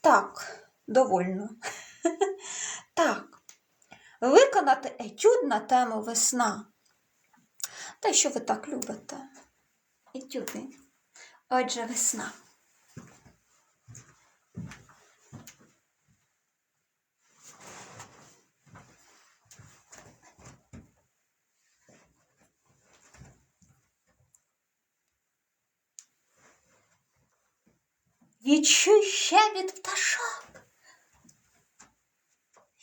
Так, довольно. Так, виконати етюд на тему весна. Те, що ви так любите. Етюди. Отже, весна. Відчуй щебіт пташок.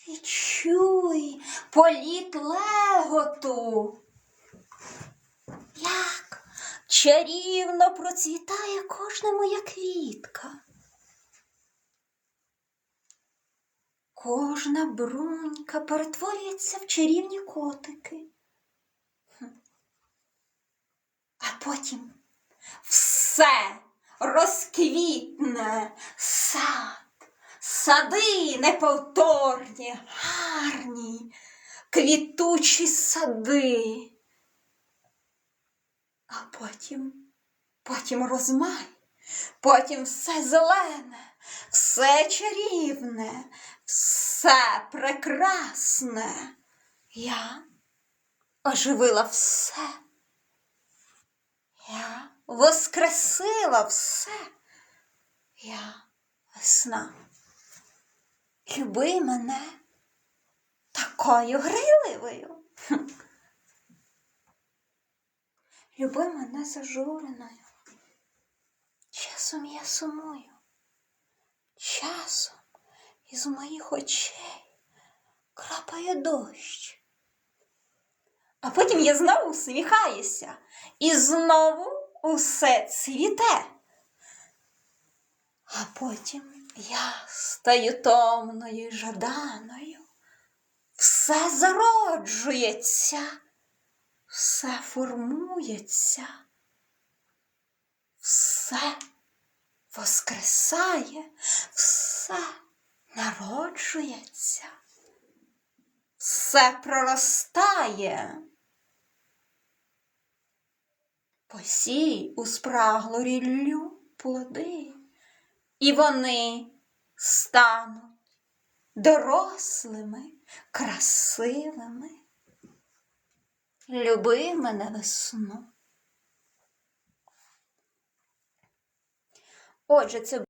Відчуй політ леготу. Як чарівно процвітає кожна моя квітка. Кожна брунька перетворюється в чарівні котики. А потім все розквітне сад, сади неповторні, гарні, квітучі сади. А потім, потім розмай, потім все зелене, все чарівне, все прекрасне. Я оживила все. Воскресила все. Я весна. Люби мене такою грайливою. Люби мене зажуреною. Часом я сумую. Часом із моїх очей крапає дощ. А потім я знову усміхаюся і знову усе цвіте. А потім я стаю томною й жаданою. Все зароджується, все формується, все воскресає, все народжується, все проростає. Посій у спраглу ріллю плоди, і вони стануть дорослими, красивими. Люби мене весну. Отже, це